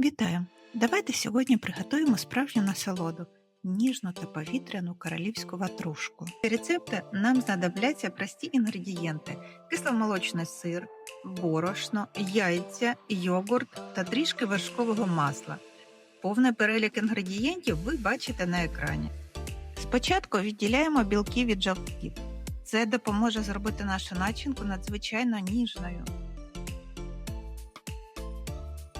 Вітаю! Давайте сьогодні приготуємо справжню насолоду ніжну та повітряну королівську ватрушку. Для рецепта нам знадобляться прості інгредієнти: кисломолочний сир, борошно, яйця, йогурт та трішки вершкового масла. Повний перелік інгредієнтів ви бачите на екрані. Спочатку відділяємо білки від жовтків. Це допоможе зробити нашу начинку надзвичайно ніжною.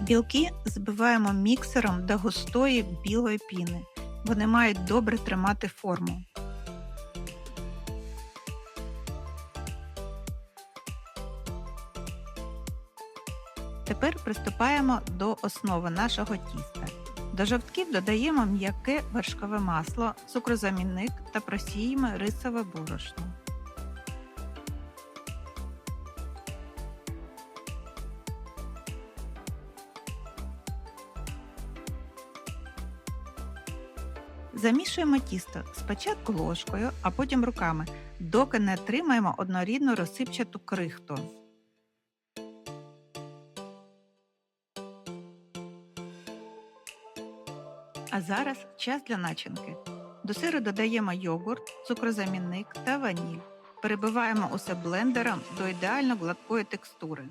Білки збиваємо міксером до густої білої піни. Вони мають добре тримати форму. Тепер приступаємо до основи нашого тіста. До жовтків додаємо м'яке вершкове масло, цукрозамінник та просіємо рисове борошно. Замішуємо тісто спочатку ложкою, а потім руками, доки не отримаємо однорідну розсипчату крихту. А зараз час для начинки. До сиру додаємо йогурт, цукрозамінник та ваніль. Перебиваємо усе блендером до ідеально гладкої текстури.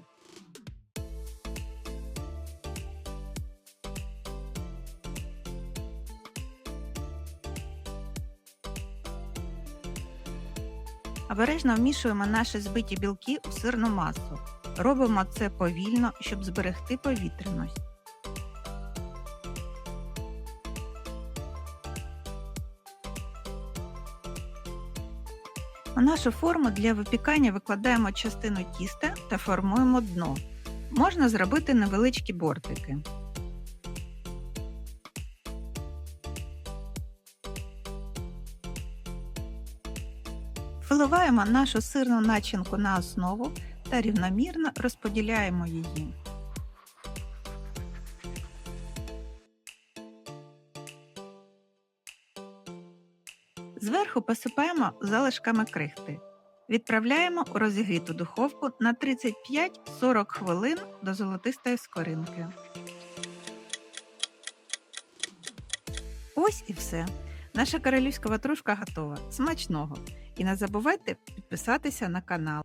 Обережно вмішуємо наші збиті білки у сирну масу. Робимо це повільно, щоб зберегти повітряність. У нашу форму для випікання викладаємо частину тіста та формуємо дно. Можна зробити невеличкі бортики. Виливаємо нашу сирну начинку на основу та рівномірно розподіляємо її. Зверху посипаємо залишками крихти. Відправляємо у розігріту духовку на 35-40 хвилин до золотистої скоринки. Ось і все. Наша королівська ватрушка готова. Смачного! І не забувайте підписатися на канал.